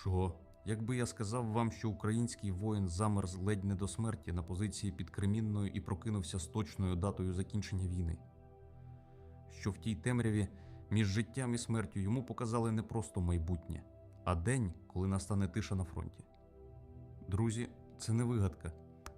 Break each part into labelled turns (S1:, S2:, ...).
S1: Що? Якби я сказав вам, що український воїн замерз ледь не до смерті на позиції під Кремінною і прокинувся з точною датою закінчення війни, що в тій темряві між життям і смертю йому показали не просто майбутнє, а день, коли настане тиша на фронті. Друзі, це не вигадка,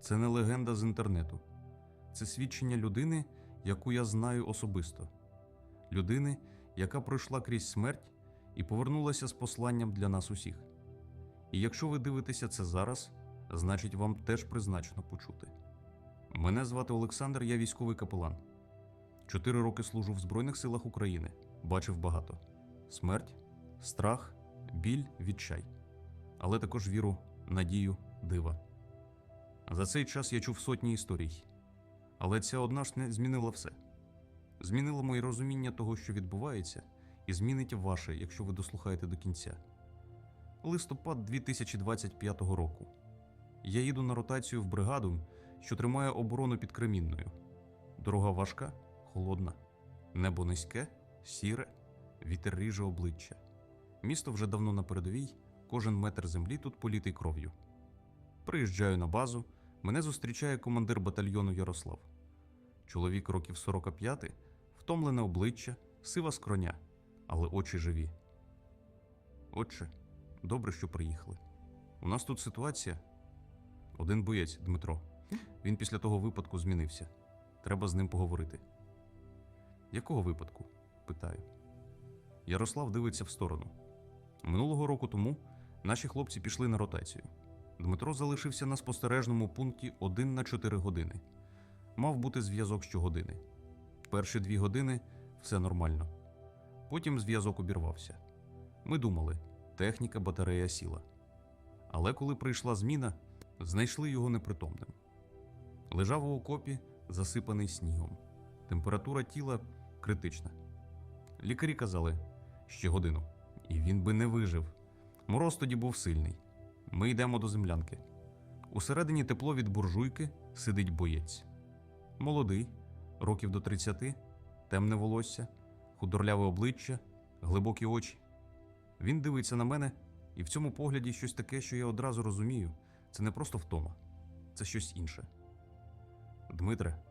S1: це не легенда з інтернету. Це свідчення людини, яку я знаю особисто, людини, яка пройшла крізь смерть і повернулася з посланням для нас усіх. І якщо ви дивитеся це зараз, значить вам теж призначено почути. Мене звати Олександр, я військовий капелан. Чотири роки служу в Збройних силах України, бачив багато: смерть, страх, біль, відчай, але також віру, надію, дива. За цей час я чув сотні історій, але ця одна ж не змінила все. Змінила моє розуміння того, що відбувається, і змінить ваше, якщо ви дослухаєте до кінця. Листопад 2025 року. Я їду на ротацію в бригаду, що тримає оборону під Кремінною. Дорога важка, холодна, небо низьке, сіре, вітер ріже обличчя. Місто вже давно на передовій, кожен метр землі тут політий кров'ю. Приїжджаю на базу, мене зустрічає командир батальйону Ярослав. Чоловік років 45, втомлене обличчя, сива скроня, але очі живі. Отче, добре, що приїхали. У нас тут ситуація. Один боєць Дмитро. Він після того випадку змінився. Треба з ним поговорити. Якого випадку? питаю. Ярослав дивиться в сторону. Минулого року тому наші хлопці пішли на ротацію. Дмитро залишився на спостережному пункті 1 на 4 години. Мав бути зв'язок щогодини. Перші дві години все нормально. Потім зв'язок обірвався. Ми думали, техніка батарея сіла. Але коли прийшла зміна, знайшли його непритомним. Лежав у окопі, засипаний снігом. Температура тіла критична. Лікарі казали ще годину, і він би не вижив. Мороз тоді був сильний. Ми йдемо до землянки. Усередині тепло від буржуйки сидить боєць. Молодий, років до 30, темне волосся, худорляве обличчя, глибокі очі. Він дивиться на мене, і в цьому погляді щось таке, що я одразу розумію, це не просто втома, це щось інше. Дмитре,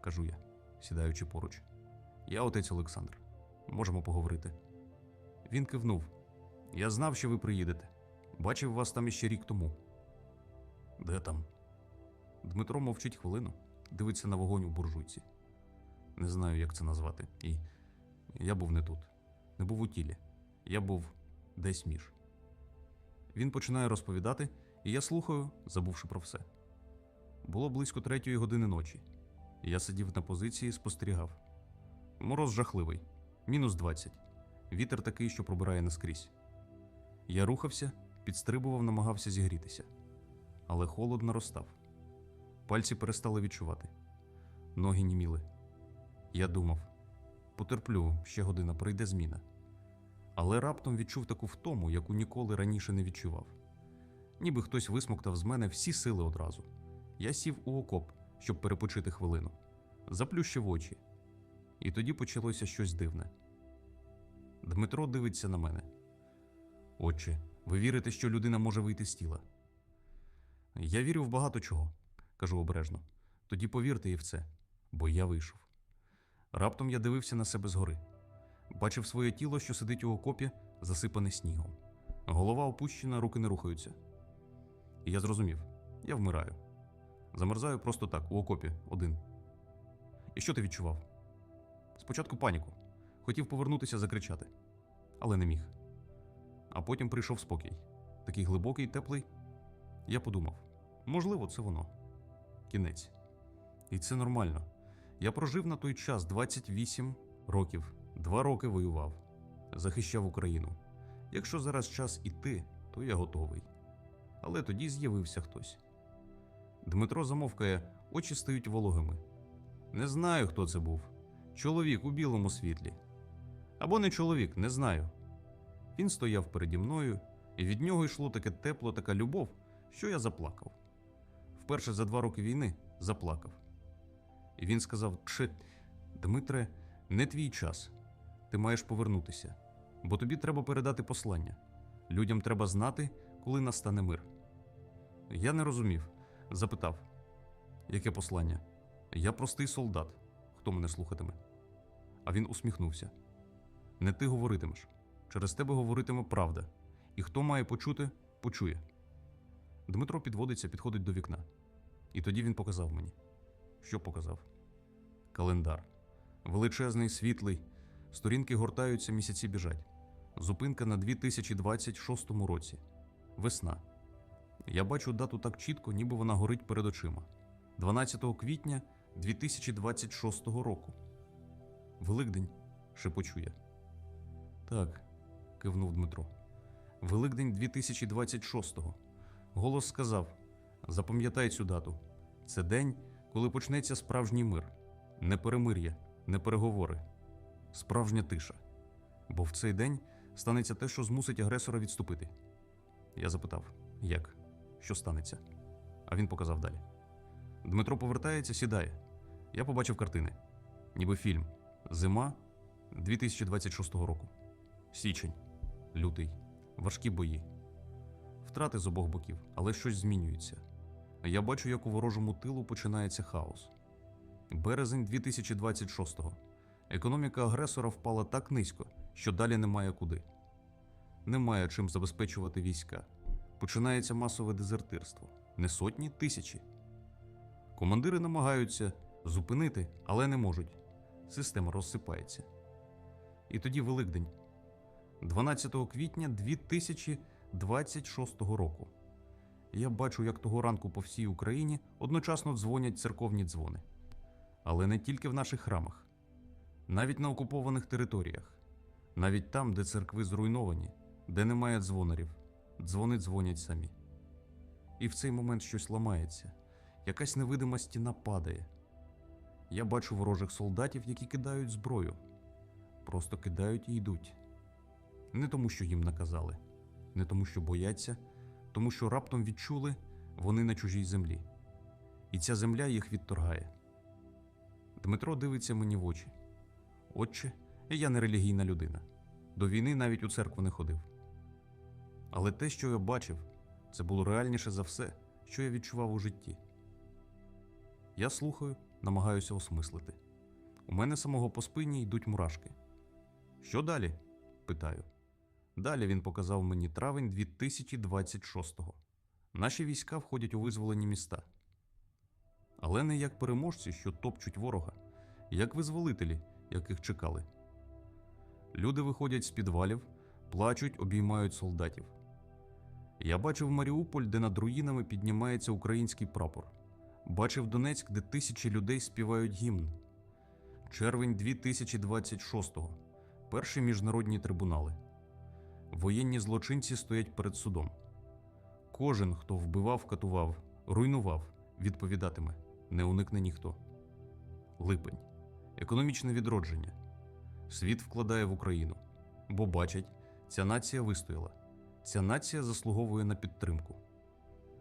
S1: кажу я, сідаючи поруч, я отець Олександр. Можемо поговорити. Він кивнув. Я знав, що ви приїдете. Бачив вас там іще рік тому. Де там? Дмитро мовчить хвилину, дивиться на вогонь у буржуйці. Не знаю, як це назвати. І я був не тут, не був у тілі. Я був десь між. Він починає розповідати, і я слухаю, забувши про все. Було близько третьої години ночі. Я сидів на позиції, спостерігав. Мороз жахливий, мінус 20. Вітер такий, що пробирає наскрізь. Я рухався, підстрибував, намагався зігрітися. Але холод наростав. Пальці перестали відчувати. Ноги німіли. Я думав: потерплю, ще година, прийде зміна. Але раптом відчув таку втому, яку ніколи раніше не відчував. Ніби хтось висмоктав з мене всі сили одразу. Я сів у окоп, щоб перепочити хвилину, заплющив очі. І тоді почалося щось дивне. Дмитро дивиться на мене. Отче, ви вірите, що людина може вийти з тіла? Я вірю в багато чого, кажу обережно. Тоді повірте і в це, бо я вийшов. Раптом я дивився на себе згори. Бачив своє тіло, що сидить у окопі, засипане снігом. Голова опущена, руки не рухаються. І я зрозумів, я вмираю. Замерзаю просто так, у окопі, один. І що ти відчував? Спочатку паніку. Хотів повернутися закричати, але не міг. А потім прийшов спокій. Такий глибокий, теплий. Я подумав: можливо, це воно. Кінець. І це нормально. Я прожив на той час 28 років, два роки воював, захищав Україну. Якщо зараз час іти, то я готовий. Але тоді з'явився хтось. Дмитро замовкає, очі стають вологими. Не знаю, хто це був. Чоловік у білому світлі. Або не чоловік, не знаю. Він стояв переді мною, і від нього йшло таке тепло, така любов, що я заплакав. Вперше за два роки війни заплакав. І він сказав: Чи, Дмитре, не твій час. Ти маєш повернутися, бо тобі треба передати послання Людям треба знати, коли настане мир. Я не розумів, запитав, яке послання? Я простий солдат. Хто мене слухатиме? А він усміхнувся. Не ти говоритимеш. Через тебе говоритиме правда. І хто має почути, почує. Дмитро підводиться, підходить до вікна. І тоді він показав мені. Що показав? Календар. Величезний, світлий. Сторінки гортаються, місяці біжать. Зупинка на 2026 році. Весна. Я бачу дату так чітко, ніби вона горить перед очима. 12 квітня 2026 року. Великдень, шепочу я. Так, кивнув Дмитро. Великдень 2026-го. Голос сказав: Запам'ятай цю дату. Це день, коли почнеться справжній мир. Не перемир'я, не переговори. Справжня тиша. Бо в цей день станеться те, що змусить агресора відступити. Я запитав, як? Що станеться? А він показав далі. Дмитро повертається, сідає. Я побачив картини. Ніби фільм. Зима 2026 року. Січень. Лютий. Важкі бої. Втрати з обох боків, але щось змінюється. Я бачу, як у ворожому тилу починається хаос. Березень 2026-го. Економіка агресора впала так низько, що далі немає куди. Немає чим забезпечувати війська. Починається масове дезертирство. Не сотні, тисячі. Командири намагаються зупинити, але не можуть. Система розсипається. І тоді Великдень, 12 квітня 2026 року. Я бачу, як того ранку по всій Україні одночасно дзвонять церковні дзвони. Але не тільки в наших храмах, навіть на окупованих територіях, навіть там, де церкви зруйновані, де немає дзвонарів, дзвони дзвонять самі. І в цей момент щось ламається, якась невидима стіна падає. Я бачу ворожих солдатів, які кидають зброю, просто кидають і йдуть. Не тому, що їм наказали, не тому, що бояться, тому що раптом відчули вони на чужій землі. І ця земля їх відторгає. Дмитро дивиться мені в очі. Отче, я не релігійна людина. До війни навіть у церкву не ходив. Але те, що я бачив, це було реальніше за все, що я відчував у житті. Я слухаю, намагаюся осмислити. У мене самого по спині йдуть мурашки. Що далі? питаю. Далі він показав мені травень 2026-го. Наші війська входять у визволені міста. Але не як переможці, що топчуть ворога, як визволителі, яких чекали. Люди виходять з підвалів, плачуть, обіймають солдатів. Я бачив Маріуполь, де над руїнами піднімається український прапор. Бачив Донецьк, де тисячі людей співають гімн. Червень 2026-го. Перші міжнародні трибунали. Воєнні злочинці стоять перед судом. Кожен, хто вбивав, катував, руйнував, відповідатиме, не уникне ніхто. Липень. Економічне відродження. Світ вкладає в Україну, бо бачать, ця нація вистояла. Ця нація заслуговує на підтримку.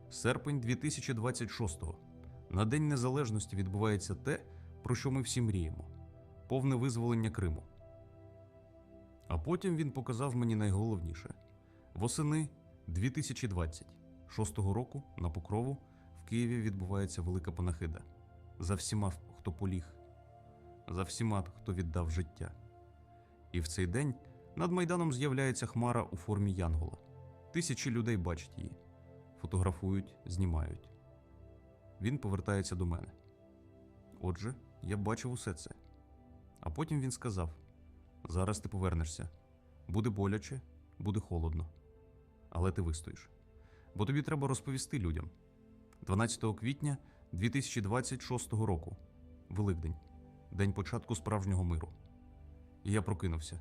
S1: Серпень 2026-го. На День Незалежності відбувається те, про що ми всі мріємо повне визволення Криму. А потім він показав мені найголовніше: восени 2026 року на Покрову в Києві відбувається велика панахида за всіма, хто поліг, за всіма, хто віддав життя. І в цей день над майданом з'являється хмара у формі Янгола. Тисячі людей бачать її, фотографують, знімають. Він повертається до мене. Отже, я бачив усе це. А потім він сказав: Зараз ти повернешся. Буде боляче, буде холодно. Але ти вистоїш. Бо тобі треба розповісти людям. 12 квітня 2026 року, Великдень, день початку справжнього миру. І я прокинувся.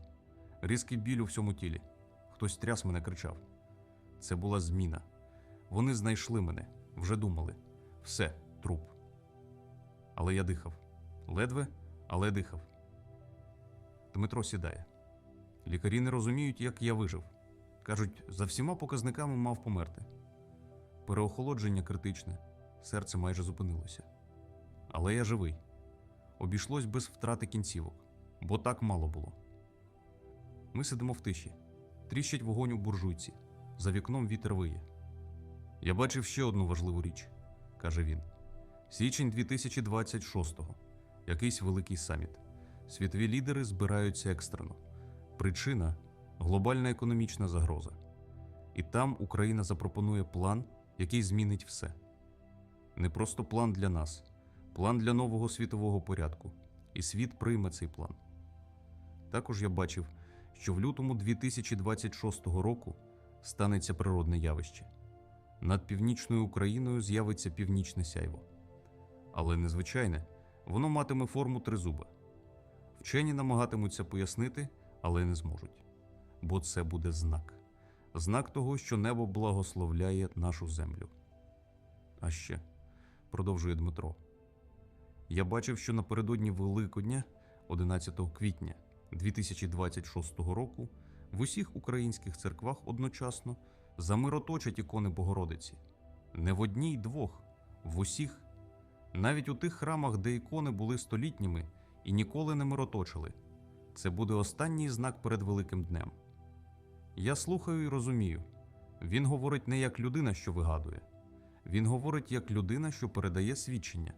S1: Різкий біль у всьому тілі. Хтось тряс мене кричав. Це була зміна. Вони знайшли мене, вже думали. Все, труп. Але я дихав. Ледве, але дихав. Дмитро сідає. Лікарі не розуміють, як я вижив. Кажуть, за всіма показниками мав померти. Переохолодження критичне, серце майже зупинилося. Але я живий. Обійшлось без втрати кінцівок, бо так мало було. Ми сидимо в тиші, тріщить вогонь у буржуйці. За вікном вітер виє. Я бачив ще одну важливу річ, каже він. Січень 2026-го. Якийсь великий саміт. Світові лідери збираються екстрено. Причина глобальна економічна загроза. І там Україна запропонує план, який змінить все. Не просто план для нас, план для нового світового порядку. І світ прийме цей план. Також я бачив, що в лютому 2026 року станеться природне явище. Над північною Україною з'явиться північне сяйво. Але незвичайне, воно матиме форму тризуба. Вчені намагатимуться пояснити, але не зможуть. Бо це буде знак знак того, що небо благословляє нашу землю. А ще, продовжує Дмитро, я бачив, що напередодні Великодня, 11 квітня 2026 року, в усіх українських церквах одночасно замироточать ікони Богородиці. Не в одній двох, в усіх, навіть у тих храмах, де ікони були столітніми і ніколи не мироточили. Це буде останній знак перед Великим днем. Я слухаю і розумію. Він говорить не як людина, що вигадує, він говорить як людина, що передає свідчення.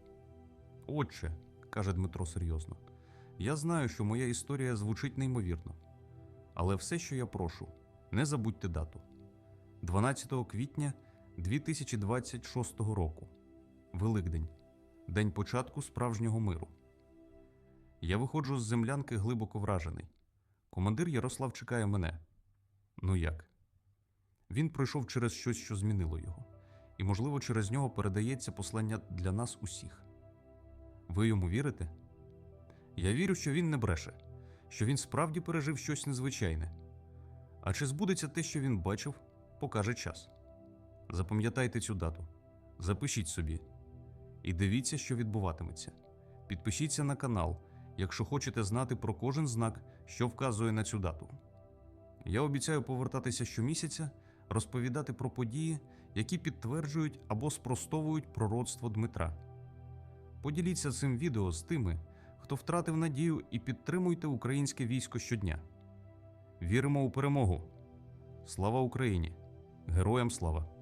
S1: Отче, каже Дмитро серйозно, я знаю, що моя історія звучить неймовірно. Але все, що я прошу, не забудьте дату 12 квітня 2026 року, Великдень, день початку справжнього миру. Я виходжу з землянки глибоко вражений. Командир Ярослав чекає мене. Ну як? Він пройшов через щось, що змінило його, і, можливо, через нього передається послання для нас усіх. Ви йому вірите? Я вірю, що він не бреше, що він справді пережив щось незвичайне. А чи збудеться те, що він бачив, покаже час. Запам'ятайте цю дату, запишіть собі і дивіться, що відбуватиметься. Підпишіться на канал, якщо хочете знати про кожен знак, що вказує на цю дату. Я обіцяю повертатися щомісяця, розповідати про події, які підтверджують або спростовують пророцтво Дмитра. Поділіться цим відео з тими, хто втратив надію, і підтримуйте українське військо щодня. Віримо у перемогу! Слава Україні! Героям слава!